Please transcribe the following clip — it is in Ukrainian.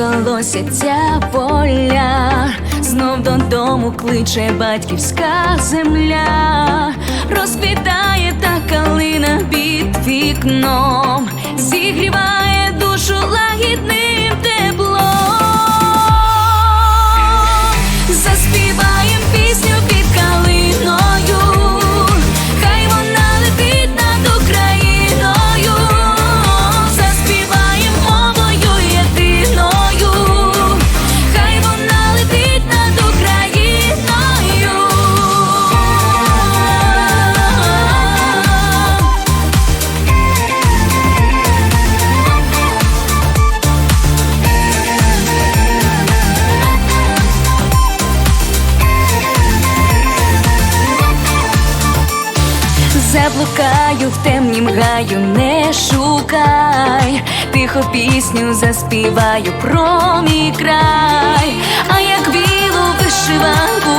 розколосяться поля, знов додому кличе батьківська земля, розквітає та калина під вікном, зігріває Заблукаю в темнім гаю, не шукай, тихо пісню заспіваю про мій край, а як білу вишиванку